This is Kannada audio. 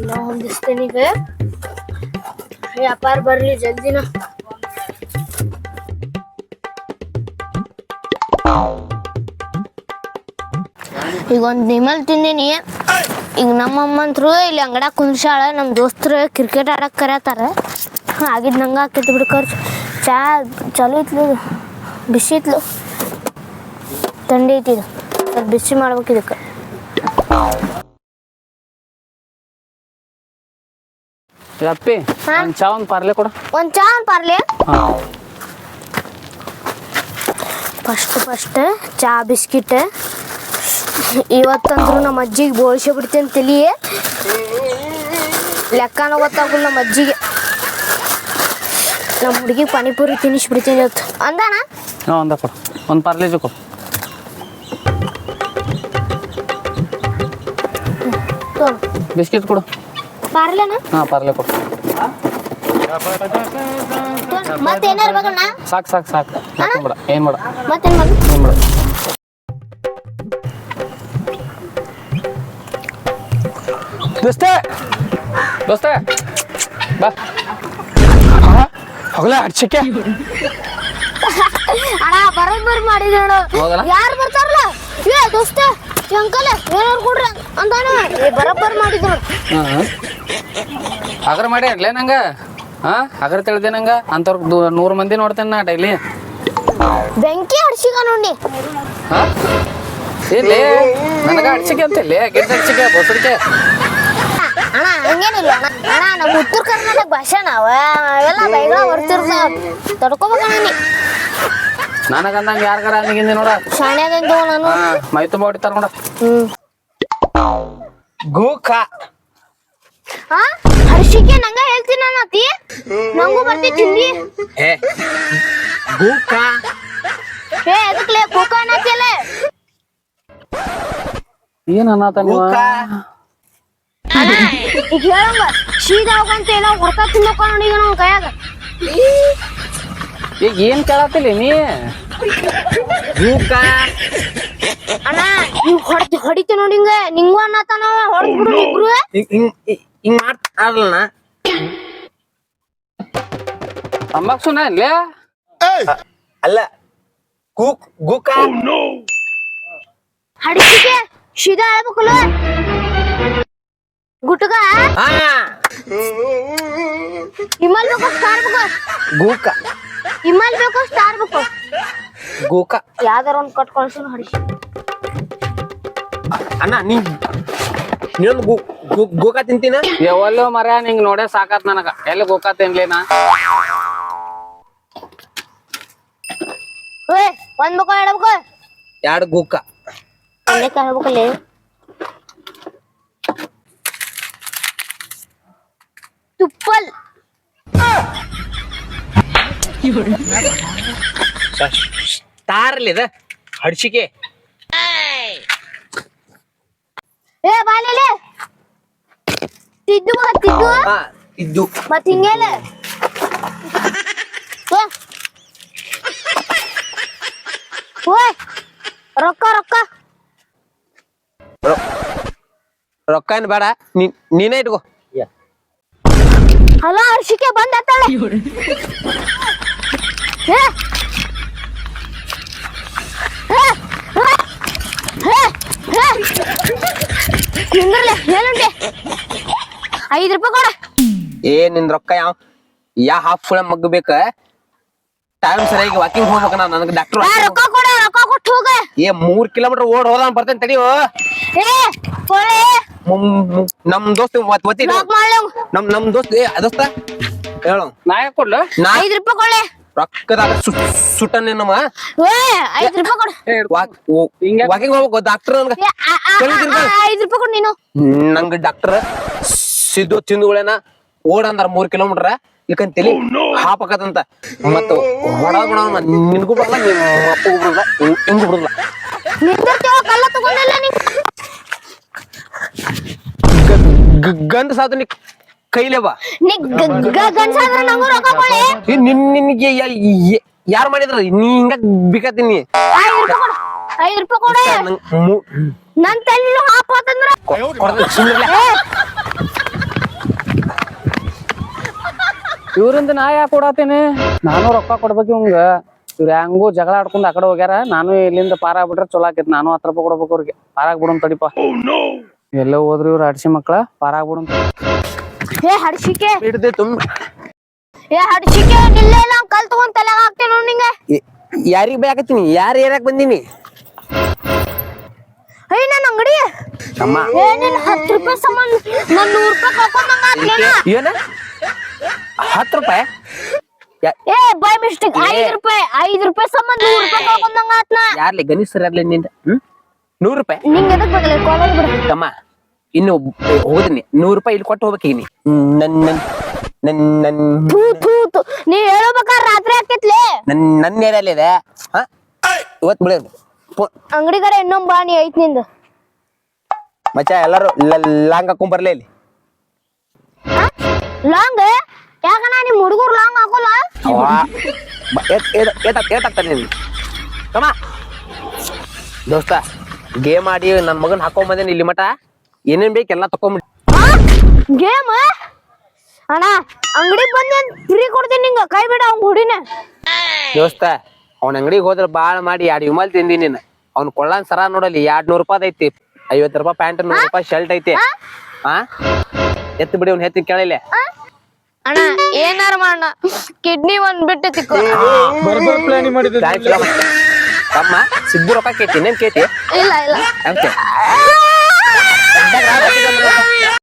ಎಲ್ಲ ಹೊಂದಿಸ್ತೇನೆ ಈಗ. ವ್ಯಾಪಾರ ಬರ್ಲಿ ಜಲ್ದಿನ. ಈಗ ಒಂದ್ ನಿಮಲ್ ತಿಂದೀನಿ. ಈಗ ನಮ್ಮ ಅಮ್ಮಂತ್ರು ಇಲ್ಲಿ ಅಂಗಡ್ಯಾಗ ಕುಂದ್ಸಾಳ ನಮ್ಮ ದೋಸ್ತರು ಕ್ರಿಕೆಟ್ ಆಡಕ್ಕೆ ಕರ್ಯಾತಾರ ಆಗಿದ್ ನಂಗ ಆಕೈತಿ ಬಿಡು ಖರ್ಚು. ಚಾ ಚಲೋ ಇತ್ಲು ಬಿಸಿ ಇತ್ಲು ಥಂಡಿ ಐತಿ ಇದು. ಬಿಸಿ ಮಾಡ್ಬೇಕು ಇದಕ್ಕೆ. ಅಪ್ಪಿ ಹಾ? ಒಂದ್ ಚಾ ಒಂದ್ ಪಾರ್ಲೆ ಕೊಡು. ಒಂದ್ ಚಾ ಒಂದ್ ಪಾರ್ಲೆ? ಹಾ. ಫಸ್ಟ್ ಫಸ್ಟ್ ಚಾ ಬಿಸ್ಕಿಟ್. ಇವತ್ತಂದ್ರು ನಮ್ಮ ಅಜ್ಜಿಗೆ ಬೋಳ್ಸಿ ಬಿಡ್ತೇನೆ ತಲಿ. ಲೆಕ್ಕನ ಗೊತ್ತಾಗಲ್ಲ ನಮ್ಮ ಅಜ್ಜಿಗೆ. ನಮ್ಮ ಹುಡುಗಿ ಪಾನಿಪುರಿ ತಿನ್ನಿಸ್ಬಿಡ್ತೀನಿ ಇವತ್ತು. ಅಂದಾನ? ಹಾ ಒಂದ ಕೊಡು. ಒಂದು ಪಾರ್ಲೇಜು ಕೊಡು. ಬಿಸ್ಕಿಟ್ ಕೊಡು. ಪಾರ್ಲೆನ? ಹಾ ಪಾರ್ಲೆ ಕೊಡು ಮತ್ತೇನಾರು ಬೇಕಣ್ಣ ಸಾಕ್ ಸಾಕ್ ಸಾಕ್. ಏನು ಬೇಡ ಏನ್ ಬೇಡ. ಮತ್ತೇನ್ ಮಾಡು ಏನು ಬೇಡ. ದೋಸ್ತೆ ದೋಸ್ತೆ ಬಾ. ಹೋಗಲ ಹಡ್ಸಕ್ಕೆ ಅಣ್ಣ ಬರೋಬ್ಬರಿ ಹೌದಲ್ಲ? ಯಾರು ಬರ್ತಾರಲ್ಲ? ಏ ದೋಸ್ತ. ಅಂಕಲ್ ಏನಾರು ಕೊಡ್ರಿ ಅಂತಾನ ಏ ಬರೋಬ್ಬರಿ ಮಾಡಿದ್ರು. ಹಗರ ಮಾಡಿ ಅಡ್ಲೇ ನಂಗ ಹಾ ಹಗರ ತಿಳಿದೆ ನಂಗ ಅಂತವ್ರ ನೂರು ಮಂದಿ ನೋಡ್ತೇನೆ ನಾ ಡೈಲಿ. ಬೆಂಕಿ ಹಡ್ಸಿಗ ನೋಡಿ ಹಾ? ಇಲ್ಲಿ ನನಗ ಗಿಡ್ಡ ಅಡ್ಸಿಕೆ ಬಸಡಿಕೆ. ಅಣ್ಣ ಹಂಗೇನಿಲ್ಲ ಅಣ್ಣ. ನಮ್ಮ ಉತ್ತರ ಕರ್ನಾಟಕ ಭಾಷೆ ನಾವ. ಅವೆಲ್ಲ ಬೈಗಳ ಬರ್ತಿರ್ತಾವ. ತಡ್ಕೋಬೇಕಣ್ಣ ನೀ ನನಗಂದಂಗ ಯಾರ್ಗಾರ ಅನ್ನಗಿಂದಿ ನೋಡ. ನಾನು? ಮೈ ತುಂಬ ಹೊಡಿತಾರ ನೋಡ. ಗೂಕ. ಹಾ ಹರ್ಷಿಕೆ ನಂಗ ಹೇಳ್ತೀನಿ ನಂಗೂ ಹಿಂದಿ ಏ ಗೂಕ ಏ ಎದಕ್ಲೆ ಏನ್ ಅನ್ನತ ನೀವು? ಗೂಕ. ಈಗ ಹೇಳಂಗ ಹೋಗಂತ ಏನೋ ಹೊಡ್ಕ ತಿನ್ನೋಕ ನೋಡಿ ಈಗ ನಾವು ಕೈಯಾಗ? ಈಗ ಏನ್ ಕೇಳತ್ತಿಲ್ಲ ನೀ ಗೂಕ ಅಣ್ಣ ನೀವ್ ಹೊಡ್ತಿ ಹೊಡಿತಿ ನೋಡಿ ಹಿಂಗ ನಿಂಗೂ ಅನ್ನತಾನ ಹೊಡ್ದ್ ಬಿಡು ಇಬ್ರು ಹಿಂಗ್ ಹಿಂಗ್ ಹಿಂಗ್ ಮಾಡ್ತಾರಲ್ಲ ತಂಬಾಕ್ ಸುನ ಇಲ್ಲೇ ಅಲ್ಲ ಗೂಕ್ ಗೂಕ ಹಡಿಸಿಕೆ ಸೀದಾ ಹೇಳ್ಬೇಕಲ್ಲ ಗುಟ್ಗ ಹಾ ಹಿಮಲ್ ಬೇಕು ಸ್ಟಾರ್ ಬೇಕು ಗೂಕ ಹಿಮಲ್ ಬೇಕು ಸ್ಟಾರ್ ಬೇಕು? ಗೂಕ. ಯಾವ್ದಾರ ಒಂದ್ ಕಟ್ ಕಳ್ಸು ಹಡಿಸಿ ಅಣ್ಣ ನೀ ನೀನೊಂದು ಗು ಗೋ ಗೋಕಾ ತಿಂತೀನ? ಯಾವಲ್ಲೋ ಮರ ನಿಂಗ್ ನೋಡೇ ಸಾಕಾತ್ ನನಗ. ಎಲ್ಲಿ ಗೋಕಾ ತಿನ್ಲೇನಾ ಏ ಒಂದ್ ಬೇಕು ಎರಡ್ ಬೇಕು? ಎರಡು ಗೂಕ? ಒಂದೇ ಹೇಳ್ಬೇಕಲ್ಲಿ ತುಪ್ಪಲ್. ತಾರಲಿ ಅದ ಹಡ್ಸಿಕೆ. ಏ ಬಾಲೇಲೆ ತಿದ್ದು ಮಗ ತಿದ್ದು ಹಾ ಇದ್ದು ಮತ್ ಓಯ್ ರೊಕ್ಕ ರೊಕ್ಕ. ರೊಕ್ಕ ಏನ್ ಬೇಡ ನೀನೇ ಇಟ್ಕೋ. ಹಲೋ ಹರ್ಷಿಕೆ ಬಂದ್ ಆತಾಳೆ ಏ ಏ, ಏ, ಏ, ಏ. ನಿಂದ್ರಲೆ ಏನಂತೆ ಐದ್ ರೂಪಾಯಿ ಕೊಡ. ಏ ನಿನ್ ರೊಕ್ಕ ಯಾವ? ಯಾ ಹಾಫ್ ಫುಳ ಮಗ್ ಬೇಕ ಟೈಮ್ ಸರಿಯಾಗಿ ವಾಕಿಂಗ್ ಹೋಗ್ಬೇಕ ನಾ ನನಗೆ ಡಾಕ್ಟರ್ ಏ, ರೊಕ್ಕ ಕೊಡ ರೊಕ್ಕ ಕೊಟ್ಟು ಹೋಗ. ಏ ಮೂರ್ ಕಿಲೋಮೀಟರ್ ಓಡ್ ಹೋದ ಬರ್ತೇನೆ ತಡಿಯೋ. ಏ ಕೊಡೆ. ಮುಂ- ಮುಂ- ನಮ್ ದೋಸ್ತ ಒತ್ತಿ ನಮ್ ನಮ್ ದೋಸ್ತ್ ಏ ದೋಸ್ತ ಹೇಳು. ನಾ ಕೊಡ್ಲು? ಕೊಡ್ಲ ನಾ ಐದ್ ರೂಪಾಯಿ ಕೊಡ್ಲೆ. ರೊಕ್ಕದಾಗ ಸುಟ್ಟನೆ ನಮ್ಮ ಏ ಐದ್ ರೂಪಾಯಿ ಕೊಡು. ಹಿಂಗೆ ವಾಕಿಂಗ್ ಹೋಗ್ಬೇಕು ಡಾಕ್ಟರ್ ನನ್ಗ. ಐದ್ ರೂಪಾಯಿ ಕೊಡು ನೀನು. ನಂಗ ಡಾಕ್ಟರ್ ಸಿದ್ದು ತಿಂದುಗಳೇನ ಓಡ್ ಅಂದಾರ ಮೂರ್ ಕಿಲೋಮೀಟರ್ ಇಲ್ಕಂತ ತಲಿ ಹಾಪಕತ್ತಂತ ಮತ್ತ ಹೊಡ ಬಿಡ ನಿನ್ಗೂ ಬರಲ್ಲ ನಿಮ್ಮ ಅಪ್ಪಗೂ ಬರಲ್ಲ ಹಿಂಗೂ ಗಂಧ ಸಾತು ನೀ ಕೈಲೇ ಬಾ. ನೀ ಗಂಡ್ಸ ಆದ್ರೆ ನಂಗೂ ರೊಕ್ಕ ಕೊಡ್ಲೆ ಏ, ನಿನ್ ನಿನ್ಗೆ ಯಾರು ಮಾಡಿದ್ರ? ನೀ ಹಿಂಗ ಬಿಕತೀನಿ ಐದ್ ರೂಪಾಯಿ ಕೊಡು. ಐದ್ ರೂಪಾಯಿ ಕೊಡೆ. ನನ್ ತಲೆ ಹಾಪ ಏ. ಇವ್ರಿಂದ ನಾ ಯಾಕೆ ಕೊಡತೇನೆ ನಾನು ರೊಕ್ಕ ಕೊಡ್ಬೇಕು ಇವಂಗ. ಇವ್ರ ಹೆಂಗೂ ಜಗಳ ಆಡ್ಕೊಂಡು ಆ ಕಡೆ ಹೋಗ್ಯಾರ. ನಾನು ಇಲ್ಲಿಂದ ಪಾರ ಆಗ್ಬಿಟ್ರೆ ಚಲೋ ಆಕೈತಿ. ನಾನು ಹತ್ತು ರೂಪಾಯಿ ಕೊಡ್ಬೇಕು ಅವ್ರಿಗೆ. ಪಾರ ಆಗ್ಬಿಡೋನ್ ತಡಿಪ. ಎಲ್ಲ ಹೋದ್ರಿ ಇವ್ರು ಅಡ್ಸಿ ಮಕ್ಳ ಪಾರಾಗ್ಬಿಡು ಯಾರಿಗ ಏ ಹಡ್ಸಿಕೆ. ಹಿಡ್ದೆ ತುಂಬ. ಏ ಹಡ್ಸಿಕೆ ನಿಲ್ಲ ಇಲ್ಲ ಕಲ್ ತಗೊಂಡ್ ತಲೆಗ ಹಾಕ್ತೇನೆ ನೋಡಿ ನಿಂಗೆ. ಯಾರಿಗ್ ಬೇಕಾತೀನಿ ಯಾರು ಏರಾಕ್ ಬಂದೀನಿ? ಏಯ್ ನನ್ನ ಅಂಗಡಿ. ಅಮ್ಮ. ಏ ನಿನ್ ಹತ್ತು ರೂಪಾಯಿ ಸಂಬಂಧ ನನ್ ನೂರು ರೂಪಾಯಿ ಕಳ್ಕೊಂಡಂಗ ಆತ್ಲೇನ ಏನ? ಹತ್ತು ರೂಪಾಯಿ? ಏ ಬೈ ಮಿಸ್ಟೇಕ್. ಐದ್ ರೂಪಾಯಿ ಐದ್ ರೂಪಾಯಿ ಸಂಬಂಧ ನೂರು ರೂಪಾಯಿ ಕಳ್ಕೊಂಡಂಗ ಆತ್ನ ಯಾರ್ಲಿ ಗಣೇಶ್ ಸರ್ ಅಲ್ಲಿ ನಿಂದ? ಹ್ಮ್? ನೂರು ರೂಪಾಯಿ. ನಿಂಗೆ ಎದಕ್ ಬೇಕಲ್ಲ ಕಾಲೇಜ್ ಬಿಡು ತಮ್ಮ ಇನ್ನು ಹೋಗ್ತೀನಿ ನೂರು ರೂಪಾಯಿ ಇಲ್ಲಿ ಕೊಟ್ಟು ಹೋಗ್ಬೇಕು ಈಗ ನನ್. ನನ್ ನನ್ ನನ್ ಥೂ ಥೂ ಥೂ. ನೀ ಹೇಳ್ಬೇಕಾದ್ರೆ ರಾತ್ರಿ ಆಕೈತ್ಲೆ ನನ್ ನನ್ನ ಏರಿಯಲ್ಲಿ ಇದೆ. ಹಾ? ಇವತ್ತು ಬಿಡ. ಅಂಗಡಿಗಾರ ಇನ್ನೊಂದ್ ಬಾ ನೀ ಐತ್ ನಿಂದು. ಮಚ್ಚ ಎಲ್ಲರೂ ಲಾಂಗ್ ಹಾಕೊಂಡ್ ಬರ್ಲೇ ಇಲ್ಲಿ. ಲಾಂಗ್? ಯಾಕಣ್ಣ ನಿಮ್ ಹುಡುಗರು ಲಾಂಗ್ ಹಾಕೋಲ್ಲ? ಏತ ಏಟಾಗ್ತಾನೆ ನೀನು ತಮ್ಮ. ದೋಸ್ತ ಗೇಮ್ ಆಡಿ ನನ್ನ ಮಗನ್ ಹಾಕೊಂಡ್ ಬಂದೇನಿ ಇಲ್ಲಿ ಮಟ ಏನೇನ್ ಬೇಕು ಎಲ್ಲ ತಕೊಂಬಿಡಿ ಗೇಮ್ ಅಣ್ಣ ಅಂಗಡಿ ಬಂದೆ ಫ್ರೀ ಕೊಡ್ತೀನಿ ನಿಂಗ. ಕೈ ಬಿಡ ಅವ್ನ್ ಹುಡಿನ ದೋಸ್ತ ಅವ್ನ ಅಂಗಡಿಗೆ ಹೋದ್ರ ಬಾಳ ಮಾಡಿ ಎರಡು ವಿಮಲ್ ತಿಂದಿ ನೀನು. ಅವ್ನ್ ಕೊಳ್ಳನ್ ಸರ ನೋಡಲಿ ಎರಡ್ ನೂರ್ ರೂಪಾಯಿ ಐತಿ. ಐವತ್ತು ರೂಪಾಯಿ ಪ್ಯಾಂಟ್ ನೂರ್ ರೂಪಾಯಿ ಶರ್ಟ್ ಐತಿ. ಹಾ ಎತ್ತು ಬಿಡಿ ಅವ್ನ ಹೆತ್ತಿ ಕೇಳಿಲ್ಲ ಅಣ್ಣ ಏನಾರ ಮಾಡೋಣ ಕಿಡ್ನಿ ಒಂದ್ ಬಿಟ್ಟು ತಿಕ್ಕೋ ಬರ್ಬರ್ ಮಾಡಿದ್ದೆ ತಮ್ಮ ಸಿದ್ದು ರೊಕ್ಕ ಕೇತಿ ಇನ್ನೇನ್ ಕೇತಿ ಇಲ್ಲ ಇಲ್ಲ.